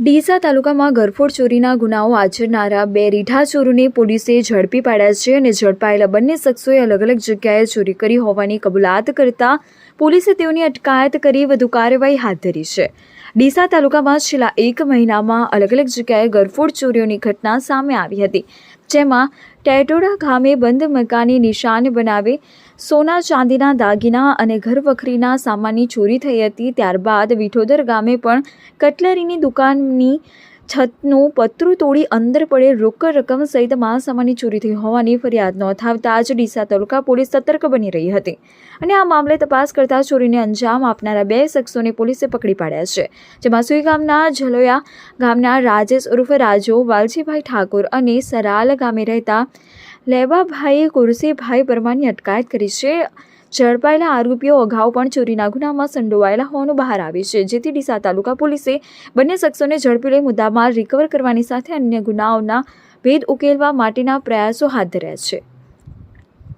ડીસા તાલુકામાં ગરફોડ ચોરીના ગુનાઓ આચરનારા બે રીઢા ચોરોને પોલીસે ઝડપી પાડ્યા છે અને ઝડપાયેલા બંને શખ્સોએ અલગ અલગ જગ્યાએ ચોરી કરી હોવાની કબૂલાત કરતા પોલીસે તેઓની અટકાયત કરી વધુ કાર્યવાહી હાથ ધરી છે. ડીસા તાલુકામાં છેલ્લા એક મહિનામાં અલગ અલગ જગ્યાએ ગરફોડ ચોરીઓની ઘટના સામે આવી હતી, જેમાં ટેટોડા ગામે બંધ મકાની નિશાન બનાવે સોના ચાંદીના દાગીના અને ઘરવખરીના સામાનની ચોરી થઈ હતી. ત્યારબાદ વિઠોદર ગામે પણ કટલરીની દુકાનની છતનું પતરું તોડી અંદર પડે રોકડ રકમ સહિત માલસામાનની ચોરી થઈ હોવાની ફરિયાદ નોંધાવતા જ ડીસા તાલુકા પોલીસ સતર્ક બની રહી હતી. અને આ મામલે તપાસ કરતા ચોરીને અંજામ આપનારા બે શખ્સોને પોલીસે પકડી પાડ્યા છે. જેમાં સુઈ ગામના જલોયા ગામના રાજેશ ઉર્ફ રાજો, વાલજીભાઈ ઠાકોર અને સરાલ ગામે રહેતા લેવાભાઈ કુરસીભાઈ પરમાની અટકાયત કરી છે. ઝડપાયેલા આરોપીઓ અગાઉ પણ ચોરીના ગુનામાં સંડોવાયેલા હોવાનું બહાર આવ્યું છે, જેથી ડીસા તાલુકા પોલીસે બંને શખ્સોને ઝડપી લઈ મુદ્દામાલ રિકવર કરવાની સાથે અન્ય ગુનાઓના ભેદ ઉકેલવા માટેના પ્રયાસો હાથ ધર્યા છે.